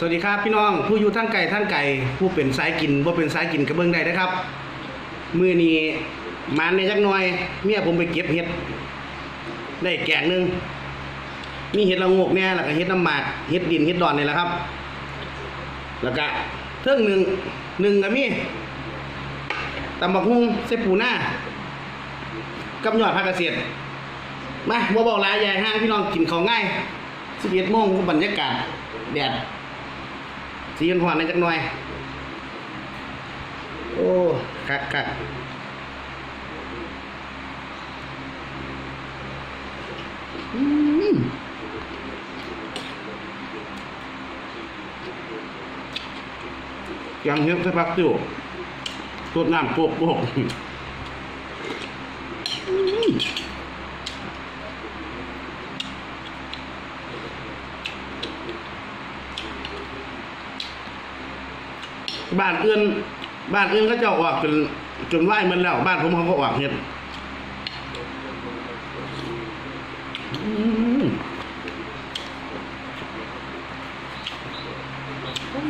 สวัสดีครับพี่น้องผู้อยู่ทั้งไก่ทั้งไก่ผู้เป็นสายกินบ่เป็นสายกินกระเบื้องได้นะครับมือนี้มันในจักหน่อย เมียผมไปเก็บเห็ด ได้แกงหนึงมีเห็ดละงกแน่แล้วก็เห็ดน้ำหมากเห็ดดินเห็ดดอนนี่แหละครับ แล้วก็เครื่องหนึ่งหนึ่งก็มีตำบักหุ่งเสปูหน้ากับยอดผักกระเสียดมาบ่บอกลายใหญ่ห้างพี่น้องกินของง่ายสิบเอ็ดโมงก็บรรยากาศแดด สีหอนๆในจักหน่อย โอ้คักคักยังเฮ็ดสักพักอยู่สดน้ำโปกโปก บ้านเอื่นบ้านเอื่นก็จะออกจนจนไหวมันแล้ว บ้านผมเขาก็ออกเฮ็ด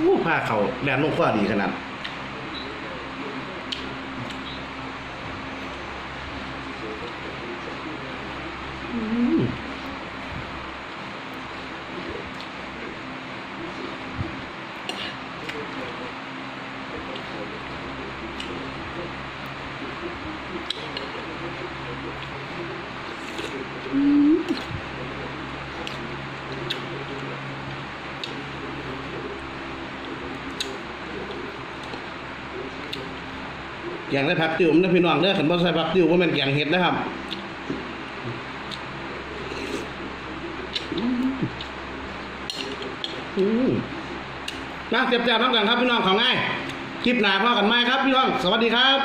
อู้ผ้าเขาแดนลงข้อดีขนาดอืม แกงได้ผักติวมันนะพี่น้องเด้อขันบ่ใส่ผักติวว่ามันแกงเห็ดนะครับนะเจ็บๆน้ำกันครับพี่น้องของง่ายคลิปหนาพ่อกันไหมครับพี่น้อง สวัสดีครับ